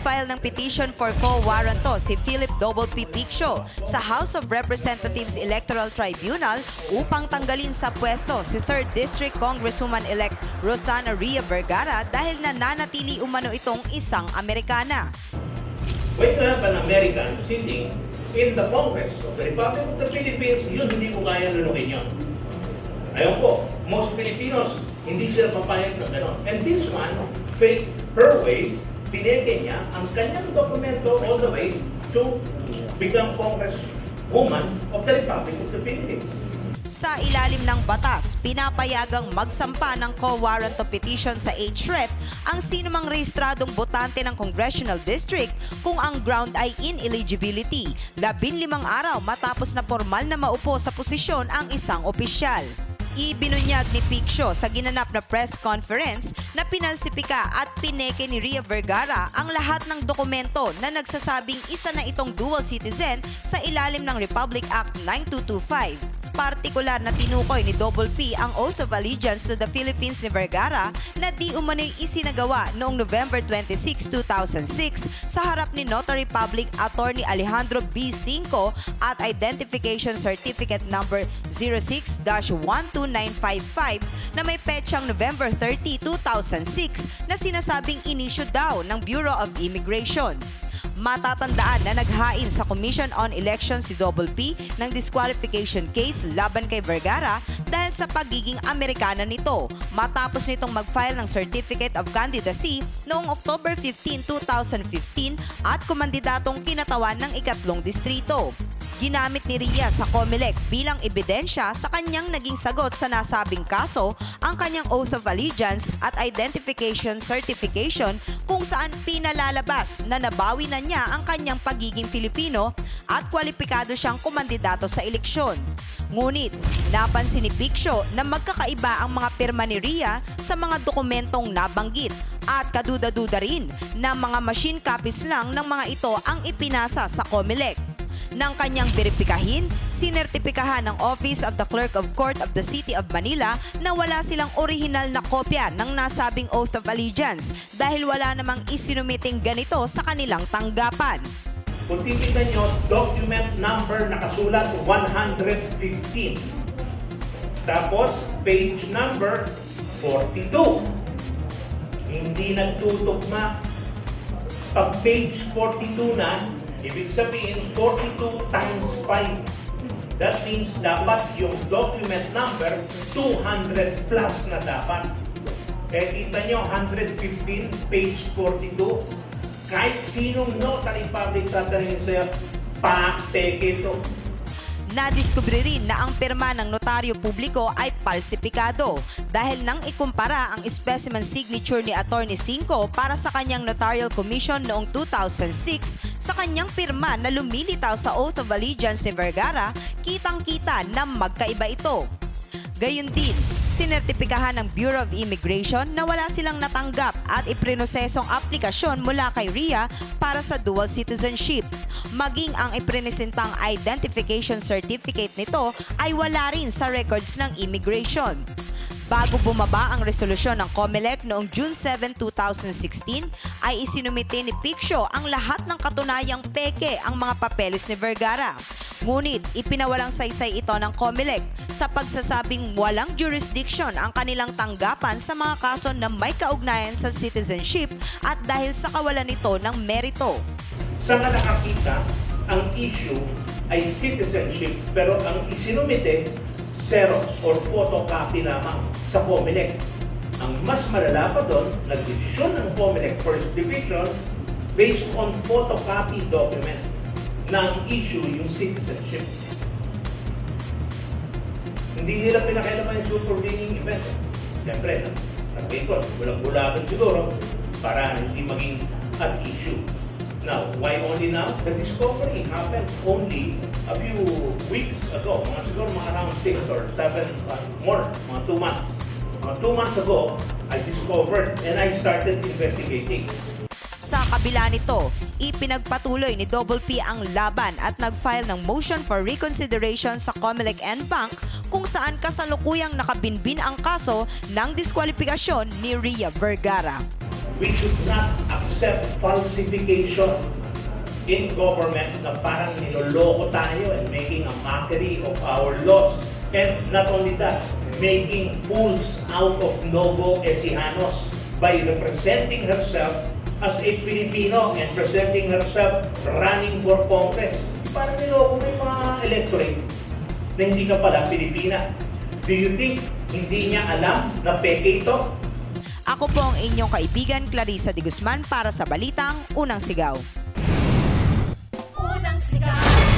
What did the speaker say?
nag-file ng petition for quo warranto si Philip Double P. Piccio sa House of Representatives Electoral Tribunal upang tanggalin sa pwesto si 3rd District Congresswoman-elect Rosana Ria Vergara dahil nananatili umano itong isang Amerikana. When you have an American sitting in the Congress of the Republic of the Philippines, yun hindi ko kaya lunukin yun. Ayun po, most Filipinos, hindi sila papayag na gano'n. And this one, faith her way, pineke niya ang kanyang dokumento all the way to become Congresswoman of the Republic of the Philippines. Sa ilalim ng batas, pinapayagang magsampa ng co-warranto petition sa HRET ang sinumang rehistradong botante ng congressional district kung ang ground ay ineligibility, labin limang araw matapos na formal na maupo sa posisyon ang isang opisyal. Ibinunyag ni Piccio sa ginanap na press conference na pinalsipika at pineke ni Ria Vergara ang lahat ng dokumento na nagsasabing isa na itong dual citizen sa ilalim ng Republic Act 9225. Partikular na tinukoy ni Double P ang Oath of Allegiance to the Philippines ni Vergara na di umano'y isinagawa noong November 26, 2006 sa harap ni Notary Public Attorney Alejandro B. Cinco at Identification Certificate Number 06-12955 na may petsang November 30, 2006 na sinasabing inisyo daw ng Bureau of Immigration. Matatandaan na naghain sa Commission on Elections si Double P ng disqualification case laban kay Vergara dahil sa pagiging Amerikana nito matapos nitong mag-file ng Certificate of Candidacy noong October 15, 2015 at kumandidatong kinatawan ng ikatlong distrito. Ginamit ni Ria sa COMELEC bilang ebidensya sa kanyang naging sagot sa nasabing kaso ang kanyang oath of allegiance at identification certification kung saan pinalalabas na nabawi na niya ang kanyang pagiging Filipino at kwalipikado siyang kumandidato sa eleksyon. Ngunit, napansin ni Piccio na magkakaiba ang mga pirma ni Ria sa mga dokumentong nabanggit at kaduda-duda rin na mga machine copies lang ng mga ito ang ipinasa sa COMELEC ng kanyang beripikahin, sinertipikahan ng Office of the Clerk of Court of the City of Manila na wala silang orihinal na kopya ng nasabing Oath of Allegiance dahil wala namang isinumiting ganito sa kanilang tanggapan. Kung titignan nyo, document number nakasulat 115. Tapos, page number 42. Hindi nagtutugma. Pag page 42 na, ibig sabihin 42 times 5. That means dapat yung document number 200 plus na dapat. Kaya kita nyo, 115, page 42, kahit sinong notary public tatanungin sa'yo, pa-peke ito. Nadiskubre rin na ang pirma ng notaryo publiko ay palsipikado dahil nang ikumpara ang specimen signature ni Attorney Cinco para sa kanyang notarial commission noong 2006 sa kanyang pirma na lumilitaw sa Oath of Allegiance ni Vergara, kitang-kita na magkaiba ito. Gayun din, sinertipikahan ng Bureau of Immigration na wala silang natanggap at iprinosesong aplikasyon mula kay RIA para sa dual citizenship. Maging ang iprinesentang identification certificate nito ay wala rin sa records ng immigration. Bago bumaba ang resolusyon ng COMELEC noong June 7, 2016, ay isinumite ni Piccio ang lahat ng katunayang peke ang mga papeles ni Vergara. Ngunit ipinawalang saysay ito ng COMELEC sa pagsasabing walang jurisdiction ang kanilang tanggapan sa mga kaso na may kaugnayan sa citizenship at dahil sa kawalan nito ng merito. Sa nakakita, ang issue ay citizenship pero ang isinumite, Xerox or photocopy lamang sa COMELEC. Ang mas malala pa doon, nagdesisyon ng COMELEC First Division based on photocopy document na issue yung citizenship. Hindi nila pinakailaman yung supervening event. Siyempre, nag-ikot, bulag-bulagan siguro para hindi maging an issue. Now, why only now? The discovery happened only a few weeks ago. Mga siguro mga around 6 or 7, uh, more, mga 2 months. Mga 2 months ago, I discovered and I started investigating. Sa kabila nito, ipinagpatuloy ni Double P ang laban at nag-file ng motion for reconsideration sa Comelec and Bank kung saan kasalukuyang nakabinbin ang kaso ng diskwalifikasyon ni Ria Vergara. we should not accept falsification in government na parang niloloko tayo and making a mockery of our laws. And not only that, making fools out of Novo Ecijanos by representing herself as a Filipino and presenting herself running for Congress. Parang niloko mo yung mga electorate na hindi ka pala Pilipina. Do you think hindi niya alam na peke ito? Ako po ang inyong kaibigan Clarissa de Guzman para sa Balitang Unang Sigaw. Unang sigaw